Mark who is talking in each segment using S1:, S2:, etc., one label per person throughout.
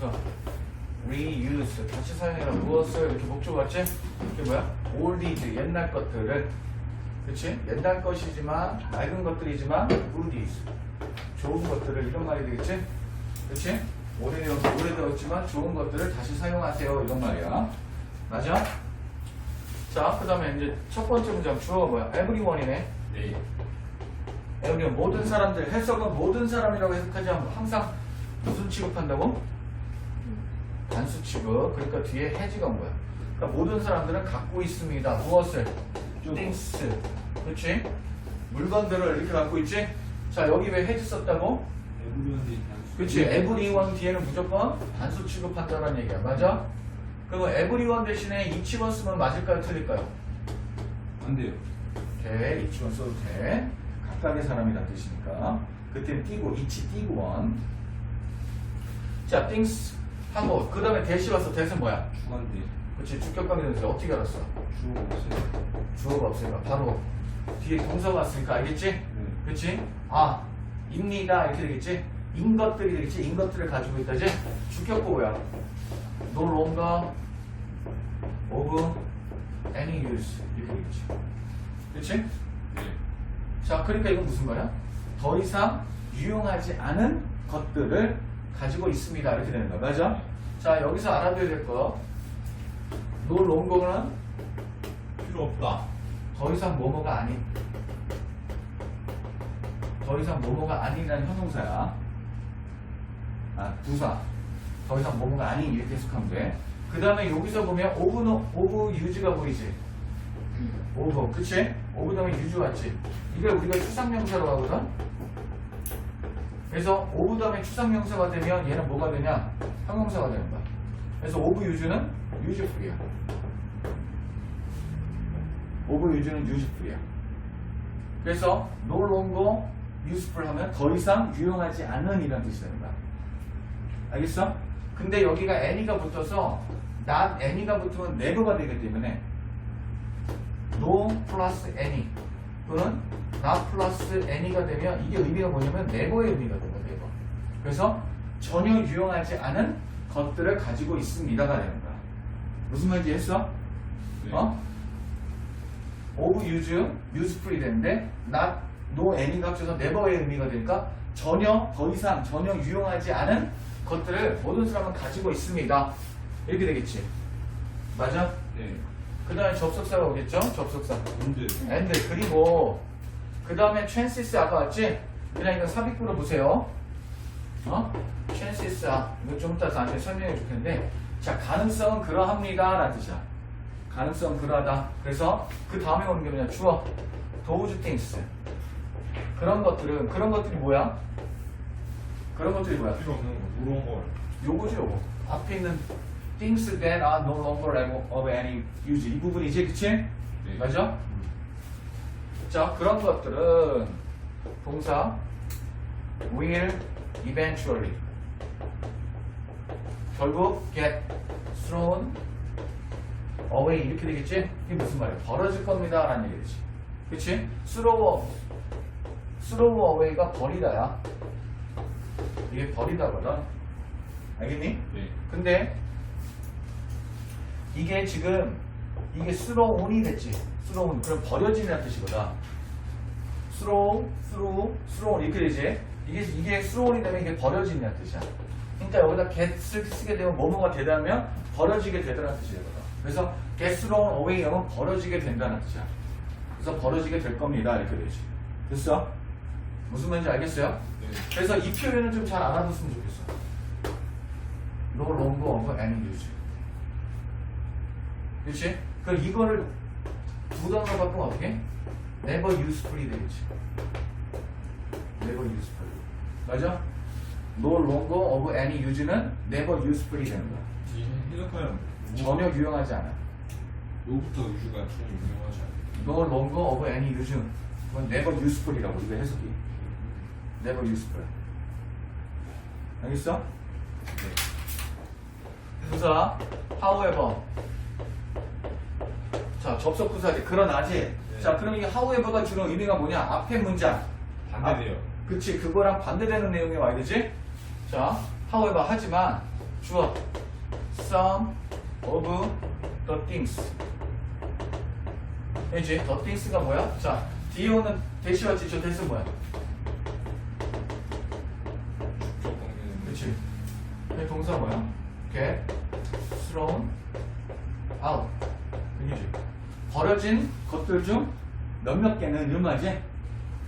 S1: 그래서 reuse 다시 사용해라 무엇을 이렇게 목적 같지? 이게 뭐야? oldies 옛날 것들을 그치? 옛날 것이지만 낡은 것들이지만 oldies 좋은 것들을 이런 말이 되겠지? 그치? 오래되었, 오래되었지만 좋은 것들을 다시 사용하세요 이런 말이야 맞아? 자그 다음에 이제 첫 번째 문장 주어가 뭐야? everyone이네
S2: 네.
S1: everyone 모든 사람들 해석은 모든 사람이라고 해석하지 않고 항상 무슨 취급한다고? 단수 취급 그러니까 뒤에 해지가 뭐야? 그러니까 모든 사람들은 갖고 있습니다 무엇을? things 그렇지? 물건들을 이렇게 갖고 있지? 자 여기 왜 해지 썼다고? 그치 everyone 뒤에는 무조건 단수 취급한다는 얘기야 맞아? 그리고 everyone 대신에 eachone 쓰면 맞을까요 틀릴까요?
S2: 안 돼요.
S1: 돼 eachone 써도 돼 각각의 사람이란 뜻이니까 그때는 띄고 each 띄고 one 자 things 하고 그 다음에 대시 왔어 대시 뭐야?
S2: 주간데
S1: 그치 주격관계 대시 어떻게 알았어?
S2: 주어가 없어요.
S1: 주어가 없으니까 바로 뒤에 동사가 왔으니까 알겠지?
S2: 네.
S1: 그치? 아, 입니다. 이렇게 되겠지? 인 것들이 되겠지? 인 것들을 가지고 있다지? 주격고 뭐야? No longer of any use. 이렇게 되겠지. 그치?
S2: 네.
S1: 자, 그러니까 이건 무슨 말이야? 더 이상 유용하지 않은 것들을 가지고 있습니다. 이렇게 되는 거야. 맞아? 자, 여기서 알아둬야 될 거. No longer는
S2: 필요 없다.
S1: 더 이상 뭐뭐가 아닌 더 이상 뭐뭐가 아니라는 형용사야. 아 부사. 더 이상 뭐뭐가 아닌 이렇게 해석하면 돼 그 다음에 여기서 보면 오브 오브 유즈가 보이지? 오브. 그치? 오브 다음에 유즈 왔지? 이게 우리가 추상명사로 하거든 그래서 오브 다음에 추상명사가 되면 얘는 뭐가 되냐 형용사가 되는 거야 그래서 오브 유즈는 유즈풀이야 오브 유즈는 유즈풀이야. 그래서 no longer useful 하면 더 이상 유용하지 않은 이라는 뜻이 되는 거야. 알겠어? 근데 여기가 any가 붙어서 not any가 붙으면 never가 되기 때문에 no plus any 또는 not plus any가 되면 이게 의미가 뭐냐면 never의 의미가 되는 거야. never. 그래서 전혀 유용하지 않은 것들을 가지고 있습니다가 되는 거야. 무슨 말인지 했어?
S2: 네.
S1: 어? of use, useful이 되는데 not, no, any가 합쳐서 never의 의미가 되니까 전혀, 더 이상, 전혀 유용하지 않은 것들을 모든 사람은 가지고 있습니다. 이렇게 되겠지. 맞아?
S2: 네.
S1: 그 다음에 접속사가 오겠죠? 접속사.
S2: 근데
S1: and 그리고 그 다음에 chances 아까 왔지? 그냥 이거 삽입구로 보세요. 어? chances 아 이거 좀 이따 나중에 설명해 줄 텐데 자 가능성은 그러합니다 라는 뜻이야. 가능성 그러하다. 그래서 그 다음에 오는 게 뭐냐 주어 those things 그런 것들은 그런 것들이 뭐야? 그런 것들이 뭐야?
S2: 필요 없는 거. 물어온 걸.
S1: 요거지 요거 앞에 있는 things that are no longer of any use 이 부분이지 그치?
S2: 네.
S1: 맞아? 자 그런 것들은 동사 will eventually 결국 get thrown away 이렇게 되겠지? 이게 무슨 말이야? 벌어질 겁니다 라는 얘기지 그치? throw throw away가 버리다야 이게 버리다거든 알겠니?
S2: 네.
S1: 근데 이게 지금 이게 thrown이 됐지 thrown 그럼 버려지는 뜻이거든 throw, throw, thrown 이렇게 되지 이게 이게 thrown이 되면 이게 버려지는 뜻이야 그러니까 여기다 get을 쓰게 되면 뭐뭐가 되다면 버려지게 되더라는 뜻이 되거든 그래서 get thrown away 하면 버려지게 된다는 뜻이야 그래서 버려지게 될 겁니다 이렇게 되지 됐어? 무슨 말인지 알겠어요?
S2: 네.
S1: 그래서 이 표현은 좀 잘 알아뒀으면 좋겠어. No longer of any use. 그렇지? 그럼 이거를 두 단어 바꾸면 어떻게? 해? Never usefully 되겠지. Never useful. 맞아? No longer of any use는 never usefully 되는 거야.
S2: 해석하면
S1: 전혀 유용하지 않아.
S2: 요부터 우주가 좀 유명하지 않아요.
S1: No longer of any use. 그건 never useful이라고 이거 해석이. Never useful. 알겠어?
S2: 네.
S1: 부사 however 자 접속 부사지 그러나지
S2: 네.
S1: 자 그럼 이 however가 주는 의미가 뭐냐 앞에 문장
S2: 반대돼요.
S1: 아, 그치 그거랑 반대되는 내용이 와야 되지 자 however 하지만 주어 some of the things 이제 the things가 뭐야? 자 뒤에 오는 대시 왔지 저 대시 뭐야? 그치 이 동사 뭐야? get thrown out 그지 버려진 것들 중 몇몇 개는 음하지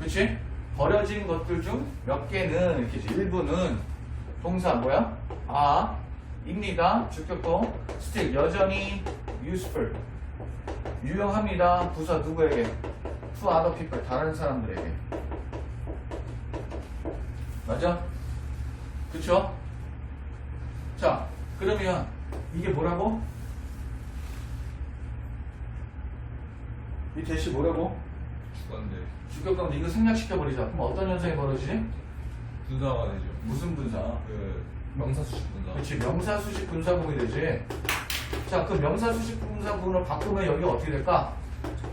S1: 그치 버려진 것들 중 몇 개는 이렇게지 일부는 동사 뭐야? 아 입니다 주격도 still 여전히 useful 유용합니다 부사 누구에게? to other people 다른 사람들에게 맞아? 그쵸? 자, 그러면 이게 뭐라고? 이 대시 뭐라고?
S2: 주관대
S1: 주격가면 이거 생략시켜버리자. 그럼 어떤 현상이 벌어지지?
S2: 분사가 되죠.
S1: 무슨 분사?
S2: 그 명사 수식 분사.
S1: 그렇지, 명사 수식 분사구문이 되지. 자, 그 명사 수식 분사구문을 바꾸면 여기 어떻게 될까?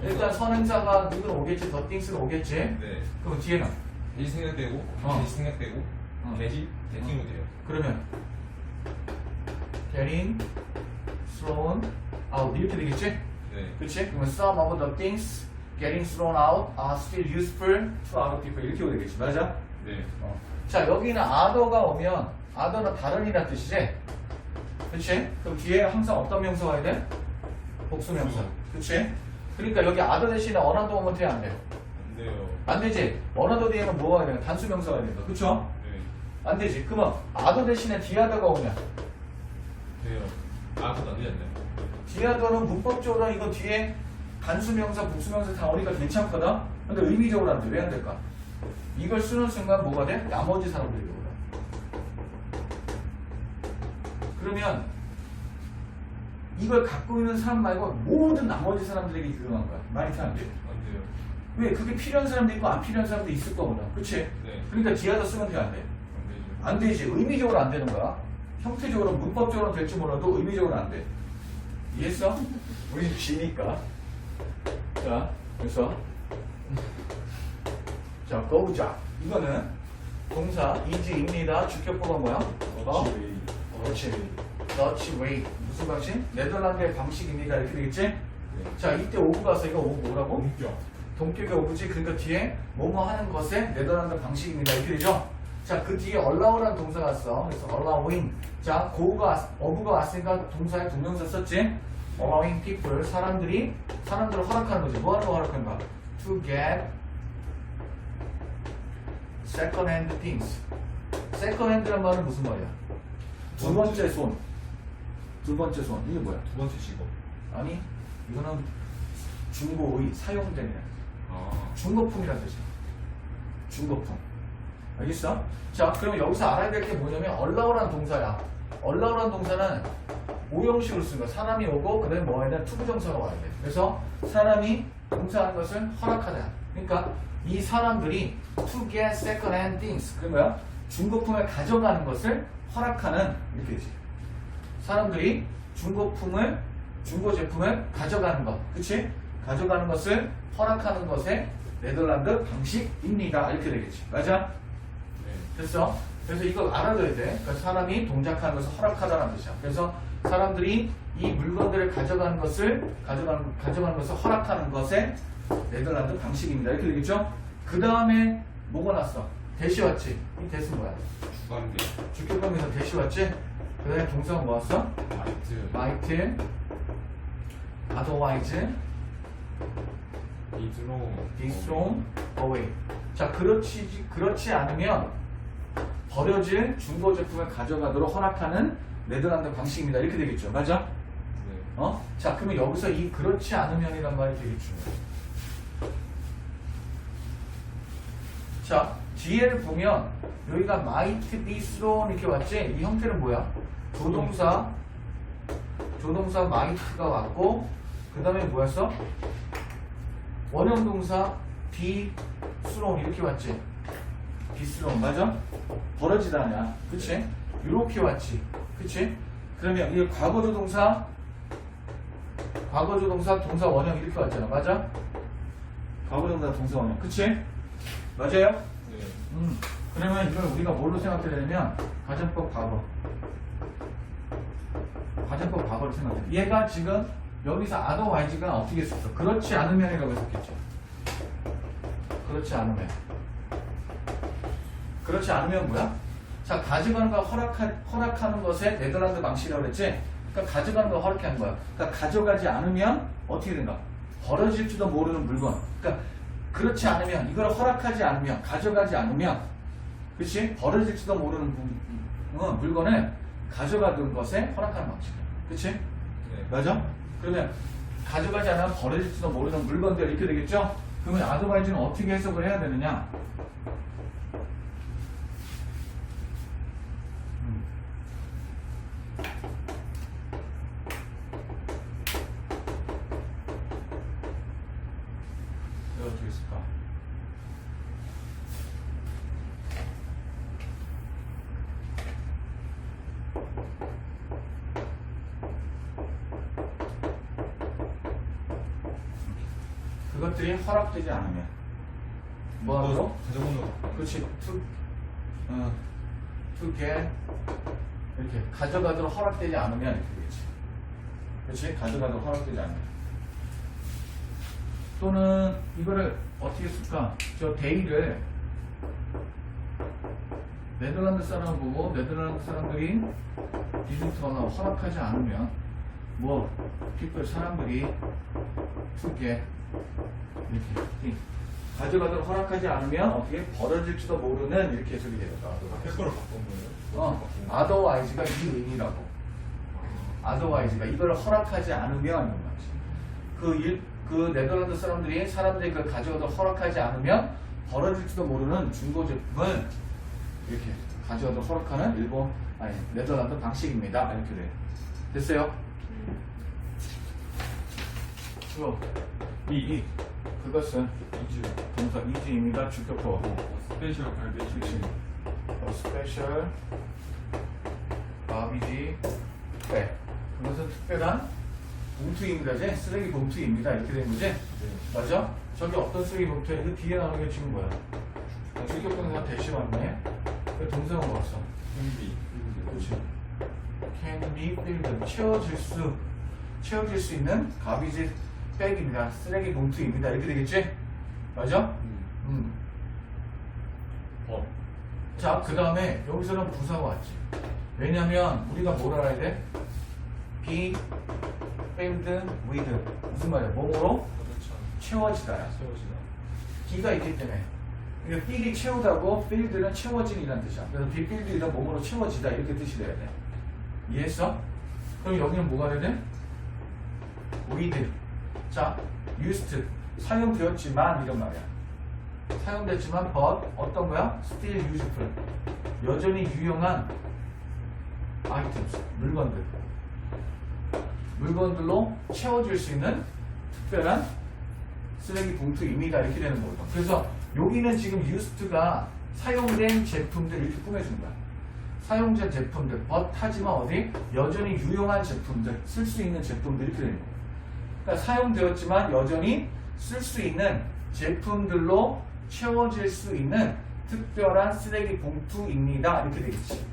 S1: 일단 선행사가 누구는 오겠지, 더 띵스는 오겠지.
S2: 네.
S1: 그럼 뒤에는?
S2: 대시 생략되고
S1: 어.
S2: 대시 생략되고
S1: 어.
S2: 대시 대칭으로 돼요.
S1: 그러면 getting thrown out 이렇게 되겠지?
S2: 네.
S1: 그치? 그러면 some of the things getting thrown out are still useful to other people 이렇게 오면 되겠지 맞아?
S2: 네.
S1: 어. 자 여기는 other가 오면 other는 다른이란 뜻이지? 그치? 그럼 뒤에 항상 어떤 명사 와야 돼? 복수명사 그치? 그러니까 여기 other 대신에 another 오면 돼안 돼?
S2: 안 돼요.
S1: 안 되지? another 뒤에는 뭐가 와야 돼? 단수명사가 와야 된다 그쵸?
S2: 네.
S1: 안 되지? 그러면 other 대신에 디하다가 오면
S2: 돼요. 아, 그거 안 되지 않나요?
S1: 디하더는 문법적으로 이거 뒤에 단수명사, 복수명사 다 오니까 괜찮거든? 근데 의미적으로 안 돼. 왜 안 될까? 이걸 쓰는 순간 뭐가 돼? 나머지 사람들이 오라. 그러면 이걸 갖고 있는 사람 말고 모든 나머지 사람들에게 유용한 거야. 많이 사람들이.
S2: 안 돼요.
S1: 왜? 그게 필요한 사람도 있고 안 필요한 사람도 있을 거거든. 그치?
S2: 네.
S1: 그러니까 디하더 쓰면 돼, 안 돼?
S2: 안 되죠.
S1: 안 되지. 의미적으로 안 되는 거야. 형태적으로, 문법적으로 될지 몰라도 의미적으로 안 돼. 이해했어? 우리 지니까. 자, 그래서. 자, go자. 이거는 동사 is입니다. 주격보가 뭐야? 어? 그렇지. Dutch way. 무슨 방식? 네덜란드의 방식입니다. 이렇게 되겠지?
S2: 네.
S1: 자, 이때 오브 가서 이거 오브 뭐라고?
S2: 본격.
S1: 동격의 오브지 그러니까 뒤에 뭐뭐 하는 것에 네덜란드 방식입니다 이렇게 되죠 자 그 뒤에 allow라는 동사가 왔어 그래서 allowing 자 고우가 어부가 왔으니까 동사에 동명사 썼지 allowing people 사람들이 사람들을 허락하는 거지 뭐 하는 거 허락하는 거야 to get second hand things second hand란 말은 무슨 말이야 두 번째 손 두 번째 손 이게 뭐야
S2: 두 번째 직업.
S1: 아니 이거는 중고의 사용되는
S2: 아.
S1: 중고품이라는 뜻이야. 중고품. 알겠어? 자, 그러면 여기서 알아야 될 게 뭐냐면 allow라는 동사야. Allow라는 동사는 오형식으로 쓰는 거야. 사람이 오고 그다음에 뭐 해야 돼? 투부정사가 와야 돼. 그래서 사람이 동사한 것을 허락하다. 그러니까 이 사람들이 to get second hand things. 그 뭐야? 중고품을 가져가는 것을 허락하는 이렇게 되지. 사람들이 중고품을 중고 제품을 가져가는 것, 그치? 가져가는 것을 허락하는 것에 네덜란드 방식입니다. 이렇게 되겠지. 맞아?
S2: 네.
S1: 됐어? 그래서 이걸 알아둬야 돼. 그러니까 사람이 동작하는 것을 허락하다는 뜻이야. 그래서 사람들이 이 물건들을 가져가는 것을 가져가는 가져가는 것을 허락하는 것에 네덜란드 방식입니다. 이렇게 되겠죠? 그 다음에 뭐가 났어? 대시 왔지? 이 대시 뭐야?
S2: 주관대.
S1: 주격범에서 대시 왔지? 그 다음에 동사가 뭐 왔어?
S2: 마이트.
S1: otherwise,
S2: be thrown.
S1: be thrown away. 자, 그렇지, 그렇지 않으면 버려질 중고 제품을 가져가도록 허락하는 네덜란드 방식입니다. 이렇게 되겠죠. 맞아?
S2: 네.
S1: 어? 자, 그러면 여기서 이 그렇지 않으면이란 말이 되게 중요해. 자, 뒤에를 보면 여기가 might be thrown 이렇게 왔지? 이 형태는 뭐야? 조동사, 조동사 might가 왔고, 그 다음에 뭐였어? 원형 동사 be thrown 이렇게 왔지? Thrown 맞아? 버려지다냐? 그치? 이렇게 왔지? 그치? 그러면 이게 과거조 동사, 과거조 동사, 동사 원형 이렇게 왔잖아. 맞아? 과거조 동사, 동사 원형. 그치? 맞아요?
S2: 네.
S1: 음. 그러면 이걸 우리가 뭘로 생각해야 되냐면 가정법 과거. 과정법 과거를 생각해. 얘가 지금 여기서 otherwise가 어떻게 썼어? 그렇지 않으면이라고 했었겠죠. 그렇지 않으면. 그렇지 않으면 뭐야? 자, 가져가는 거 허락하, 허락하는 것에 네덜란드 방식이라고 그랬지? 그러니까 가져가는 거 허락하는 거야. 그러니까 가져가지 않으면 어떻게 된가? 버려질지도 모르는 물건. 그러니까 그렇지 않으면, 이걸 허락하지 않으면, 가져가지 않으면, 그치? 버려질지도 모르는 부- 어, 물건을 가져가는 것에 허락하는 방식이야. 그치?
S2: 네.
S1: 맞아? 그러면 가져가지 않으면 버려질지도 모르는 물건들 이렇게 되겠죠? 그러면 아드바이즈는 어떻게 해석을 해야 되느냐? 가져가도록 허락되지 않으면 이렇게 되겠지 그렇지? 가져가도록 허락되지 않으면 또는 이거를 어떻게 쓸까? 저 데이를 네덜란드 사람 보고 네덜란드 사람들이 디즈니트거나 허락하지 않으면 뭐 people 사람들이 get 이렇게 가져가도록 허락하지 않으면 어떻게 벌어질지도 모르는 이렇게 해석이 되겠다.
S2: 앞에 거를 바꾼 거예요?
S1: 어, otherwise가 이 의미라고. otherwise가 이걸 허락하지 않으면. 그 일, 그 네덜란드 사람들이 사람들이 그 가져가도록 허락하지 않으면 벌어질지도 모르는 중고 제품을 이렇게 가져가도록 허락하는 일본 아니 네덜란드 방식입니다. 이렇게 돼. 됐어요? 그거 이, 이 그것은
S2: 이주.
S1: 동사 이지입니다. 주격법.
S2: 스페셜.
S1: 어, 스페셜 가비지 백 그것은 특별한 봉투입니다. 제 쓰레기 봉투입니다. 이렇게 된 거지?
S2: 네.
S1: 맞아? 저기 어떤 쓰레기 봉투야? 그 뒤에 나오는 게 지금 뭐야? 주격 동사 대시 왔네. 그 동사가 뭐였어?
S2: 준비.
S1: 그렇지. can be filled 채워질 수 채워질 수 있는 가비지 백입니다. 쓰레기 봉투입니다. 이렇게 되겠지? 맞아?
S2: 음.
S1: 음.
S2: 법.
S1: 자, 그 다음에 여기서는 부사가 왔지. 왜냐면 우리가 뭘 알아야 돼? be filled with 무슨 말이야? 몸으로
S2: 그렇죠.
S1: 채워지다야.
S2: 세워지다.
S1: B가 있기 때문에. 그러니까 fill이 채우다고 filled는 채워진이라는 뜻이야. 그래서 filled이란 몸으로 채워지다 이렇게 뜻이 돼야 돼. 이해했어? 그럼 여기는 뭐가 돼야 돼? with. 자, used 사용되었지만 이런 말이야. 사용됐지만 but 어떤 거야? still useful. 여전히 유용한 items, 물건들. 물건들로 채워질 수 있는 특별한 쓰레기 봉투입니다. 이렇게 되는 거거든. 그래서 여기는 지금 used가 사용된 제품들 이렇게 꾸며준 거야. 사용된 제품들, but 하지만 어디? 여전히 유용한 제품들, 쓸 수 있는 제품들 이렇게 되는 거야. 그러니까 사용되었지만 여전히 쓸 수 있는 제품들로 채워질 수 있는 특별한 쓰레기 봉투입니다. 이렇게 되겠지.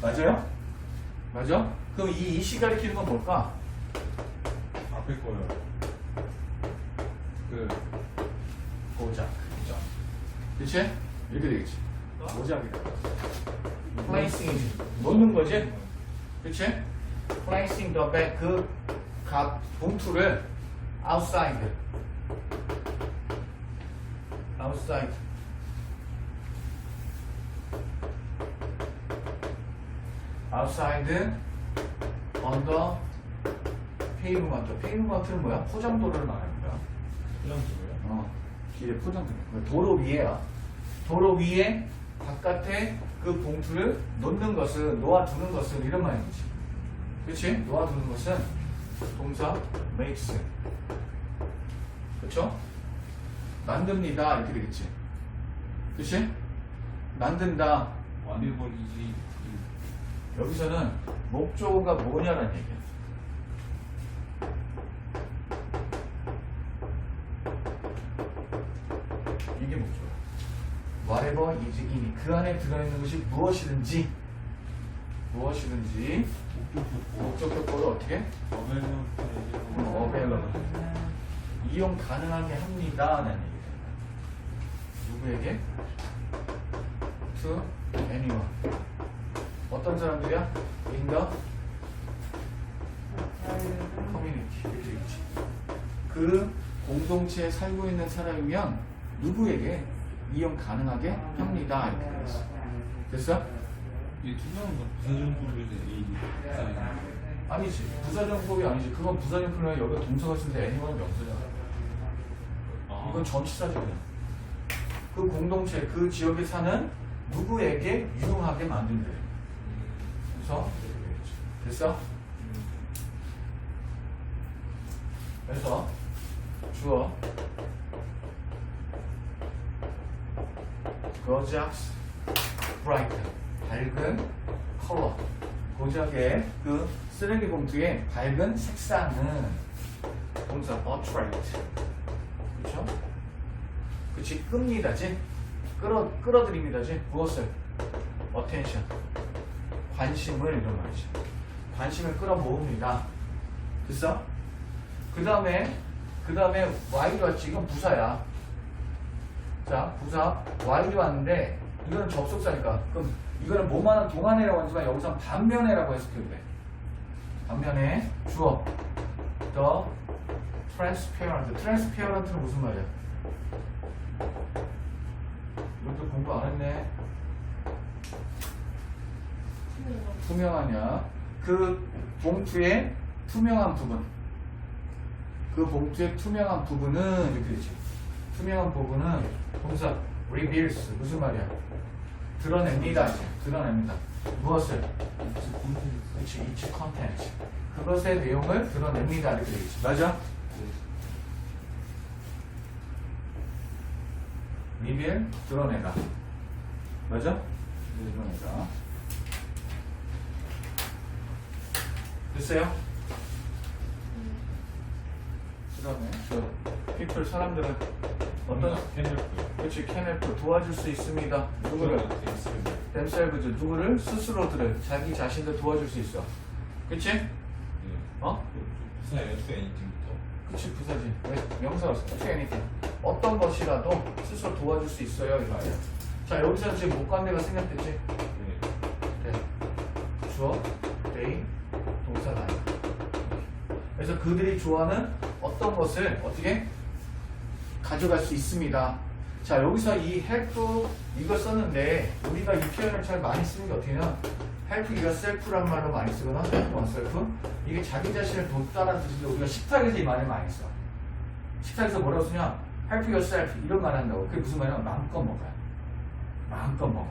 S1: 맞아요? 맞아? 그럼 이 이시 가리키는 건 뭘까?
S2: 앞에 거요. 그
S1: 고작. 그죠? 그치? 이렇게 되겠지. 고작이다. 플레이싱이지. 놓는 거지? 그치? 플레이싱 더 백, 그, 값, 봉투를 outside. outside. outside on the pavement. pavement는 뭐야? 포장도로를 말하는 거야.
S2: 포장도로요?
S1: 어, 길의 포장도 도로 위에야. 도로 위에 바깥에 그 봉투를 놓는 것은 놓아두는 것은 이런 말이지. 그렇지? 놓아두는 것은 동사 makes. 그렇죠? 만듭니다 이렇게 되겠지. 그렇지? 만든다.
S2: 와네버리지.
S1: 여기서는 목적어가 뭐냐라는 얘기야. 이게 목적어. whatever is in 그 안에 들어있는 것이 무엇이든지 무엇이든지 목적격보를 어떻게 어, available. 이용 가능하게 합니다. 라는 얘기입니다. 누구에게? to anyone. 어떤 사람들이야? in the community. 그치. 그 공동체에 살고 있는 사람이면 누구에게 이용 가능하게 합니다. 이렇게 되겠어. 됐어?
S2: 이 투명한 건 부사정법에 대해 A
S1: 아니지. 부사정법이 아니지. 그건 부사정법이면 여기가 동사가 쓰는데 anyone 명사잖아. 이건 전치사죠 그냥. 그 공동체, 그 지역에 사는 누구에게 유용하게 만든대. 그래서 됐어? 그래서 주어 고작스 브라이트 밝은 컬러 고작의 그 쓰레기 봉투의 밝은 색상은 동사 attract 그렇죠? 그치? 끕니다지? 끌어 끌어들입니다지? 무엇을? attention. 관심을 이런 말이지 관심을 끌어 모읍니다. 됐어? 그 다음에 그 다음에 while이 왔지 이건 부사야. 자 부사 while이 왔는데 이거는 접속사니까. 그럼 이거는 뭐만한 동안이라고 하지만 여기서 반면에라고 해석해도 돼. 반면에 주어. The transparent. Transparent는 무슨 말이야 이것도 공부 안 했네. 투명하냐? 그 봉투의 투명한 부분. 그 봉투의 투명한 부분은 이렇게 되지. 투명한 부분은 동사 reveals 무슨 말이야? 드러냅니다 이제. 드러냅니다. 무엇을? 그렇지 each content. 그것의 내용을 드러냅니다 이렇게 되겠지. 맞아? Reveal 드러내다. 맞아? 드러내다. 됐어요? 그 다음에 저 people 사람들은 어떤 그렇지 캐넬프 도와줄 수 있습니다. 누구를 themselves. 누구를? 스스로들을. 자기 자신들 도와줄 수 있어. 그치? 어?
S2: 부사예요 to anything부터?
S1: 그치 부사지. 왜? 명사로 써 to anything 어떤 것이라도 스스로 도와줄 수 있어요 이 말이야 자 여기서 지금 목관대가 생략됐지?
S2: 네
S1: 네. 주어 they 동사다 그래서 그들이 좋아하는 어떤 것을 어떻게 가져갈 수 있습니다. 자 여기서 이 help 이걸 썼는데 우리가 이 표현을 잘 많이 쓰는 게 어떻게냐 help yourself란 말로 많이 쓰거나 help oneself 이게 자기 자신을 돕다라는 뜻인데 우리가 식탁에서 이 말을 많이 써. 식탁에서 뭐라고 쓰냐 help yourself 이런 말 한다고 그게 무슨 말이냐 마음껏 먹어요. 마음껏 먹어.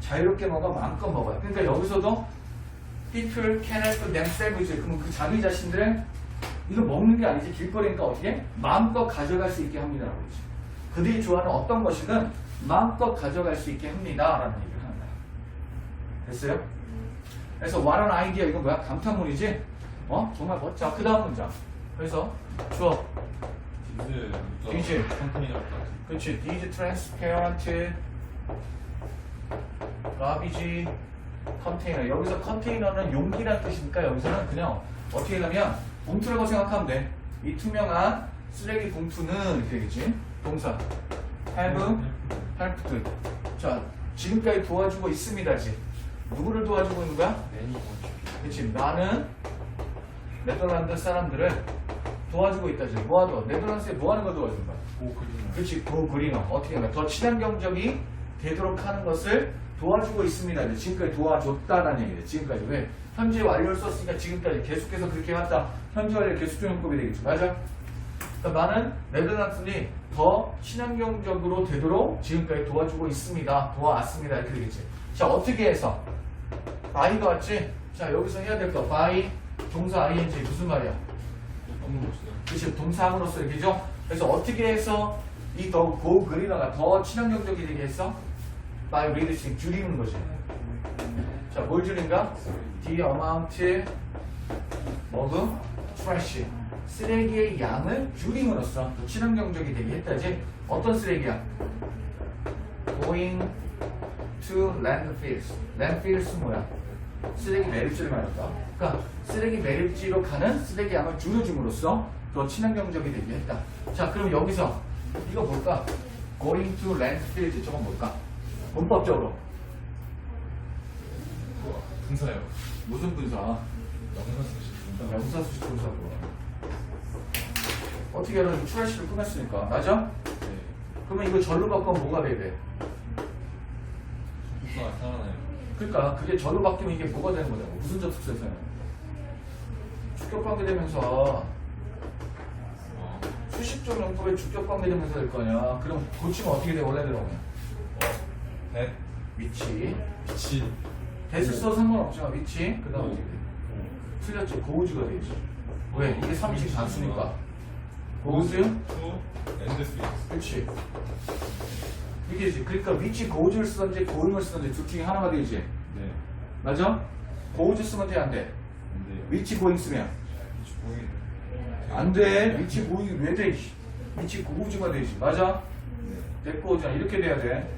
S1: 자유롭게 먹어 마음껏 먹어요. 그러니까 여기서도 people can help themselves 그러면 그 자기 자신들의 이거 먹는 게 아니지 길거리니까 어떻게 마음껏 가져갈 수 있게 합니다라고 그러지. 그들이 좋아하는 어떤 것이든 마음껏 가져갈 수 있게 합니다라는 얘기를 거야. 됐어요? 그래서 an idea 이거 뭐야? 감탄문이지? 어? 정말 멋져. 그 다음 문장. 그래서 주어.
S2: 디즈부터
S1: 디즈.
S2: 컴퍼니까지
S1: 그치. These transparent garbage container. 여기서 컨테이너는 용기란 뜻이니까 여기서는 그냥 어떻게 하면 봉투라고 생각하면 돼. 이 투명한 쓰레기 봉투는 이렇게 되겠지. 동사. have helped. 자, 지금까지 도와주고 있습니다지. 누구를 도와주고 있는 거야?
S2: 매니
S1: 그치. 나는 네덜란드 사람들을 도와주고 있다지. 뭐하죠? 네덜란드에 뭐 하는 걸
S2: 그리나
S1: 그렇지 고 그리너 어떻게 하면 더 친환 경적이 되도록 하는 것을 도와주고 있습니다. 이제 지금까지 도와줬다라는 얘기죠. 지금까지 왜 현재 완료를 썼으니까 지금까지 계속해서 그렇게 해왔다. 현재 완료 계속적용법이 되겠죠. 맞아? 그러니까 많은 네덜란드들이 더 친환경적으로 되도록 지금까지 도와주고 있습니다. 도와왔습니다. 이렇게 되겠지. 자 어떻게 해서 by가 왔지? 자 여기서 해야 될거 by 동사 ing 무슨 말이야?
S2: 없는 거 없어요
S1: 그치 동사함으로써 이렇게죠. 그래서 어떻게 해서 이 더 고 그리너가 더 친환경적이 되게 했어? by reducing 줄이는 거지. 자, 뭘 줄인가? the amount of trash 쓰레기의 양을 줄임으로써 더 친환경적이 되게 했다지. 어떤 쓰레기야? going to landfills. landfills 뭐야? 쓰레기 매립지를 말했다. 그러니까 쓰레기 매립지로 가는 쓰레기 양을 줄여줌으로써 더 친환경적이 되게 했다. 자, 그럼 여기서 이거 뭘까? Going to landfill 저건 뭘까? 문법적으로
S2: 분사요.
S1: 무슨 분사?
S2: 영상 쓰시 분사.
S1: 명사 수식 분사고. 어떻게 하면 출할시를 끊었으니까 맞아?
S2: 네.
S1: 그러면 이거 절로 바꾸면 뭐가 돼야 돼?
S2: 분사가 살아나요.
S1: 그러니까 그게 절로 바뀌면 이게 뭐가 되는 거냐고 무슨 접속사에서는 주격관계 되면서
S2: 어.
S1: 수식적 용법의 주격관계 되면서 될거 아니야 그럼 고치면 어떻게 돼 원래대로 오면
S2: 대.
S1: 위치
S2: 빛이.
S1: 대수 써 상관없지만 위치 그 다음
S2: 오.
S1: 어떻게 돼 틀렸지 고우즈가 되지 왜 이게 3식 단수니까 고우즈
S2: 투. 엔드 스위스.
S1: 그렇지 이게지 그러니까 위치 고우즈를 쓰던지 고잉을 쓰던지 둘 중에 하나가 되지
S2: 네.
S1: 맞아? 고우즈 쓰면 돼 안 돼?
S2: 근데
S1: 위치 고잉 쓰면
S2: 빛이 보이네.
S1: 안 돼. 위치 고잉이 왜 돼? 위치 고우즈가 되지. 맞아?
S2: 네.
S1: 됐고, 자, 이렇게 돼야 돼.